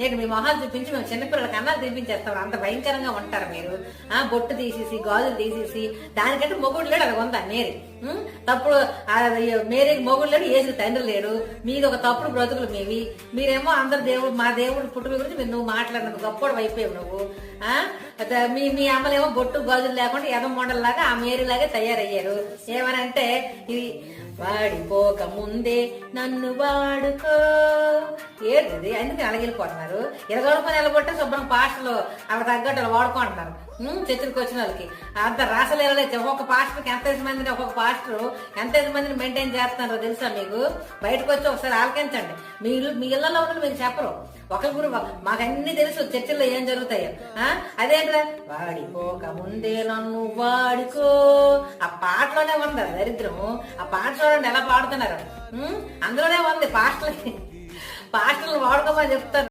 నేను మీ మొహాలు చూపించి మేము చిన్నపిల్లలకి అన్నాలు తినిపించేస్తాం అంత భయంకరంగా ఉంటారు మీరు. ఆ బొట్టు తీసేసి గాజులు తీసేసి దానికంటే మొగుడు లేడు అది ఉందా మేరీ? తప్పుడు మేరీ మేరీకి మొగుడు లేడు ఏసుకు తండ్రి లేడు. మీది ఒక తప్పుడు బ్రతుకులు మీవి మీరేమో అందరు దేవుడు మా దేవుడు పుట్టుక గురించి మీరు నువ్వు మాట్లాడినందుకు గొప్పడు అయిపోయావు నువ్వు. ఆ? మీ మీ అమ్మలేమో బొట్టు గాజులు లేకుండా ఎదం మొండల్లాగా ఆ మేరీలాగే తయారయ్యారు. ఏమనంటే ఇది వాడిపోక ముందే నన్ను వాడుకో. ఏంటది అందుకే అలగిలిపోతున్నారు ఇరగొడుకొని నిలబొట్టే శుభ్రం పాస్టర్లు అలా తగ్గట్టు అలా వాడుకుంటున్నారు. చర్చలకు వచ్చిన వాళ్ళకి. అంత రాసలేరలే ఒక్కొక్క పాస్టర్కి ఎంత మందిని ఒక్కొక్క పాస్టర్ ఎంత మందిని మెయింటైన్ చేస్తున్నారో తెలుసా మీకు? బయటకు వచ్చి ఒకసారి ఆలకించండి. మీ ఇల్లు మీ ఇళ్ళలో ఉన్న మీకు చెప్పరు. ఒకరి గురి మాకు అన్ని తెలుసు చర్చిల్లో ఏం జరుగుతాయో. ఆ? అదేంట్రా? వాడిపోక ముందే నన్ను వాడుకో. ఆ పాటలోనే ఉంది దరిద్రము. దరిద్రం ఆ పాట చూడండి ఎలా పాడుతున్నారు. అందులోనే ఉంది పాటలకి పాటలు వాడుకోమని చెప్తాను.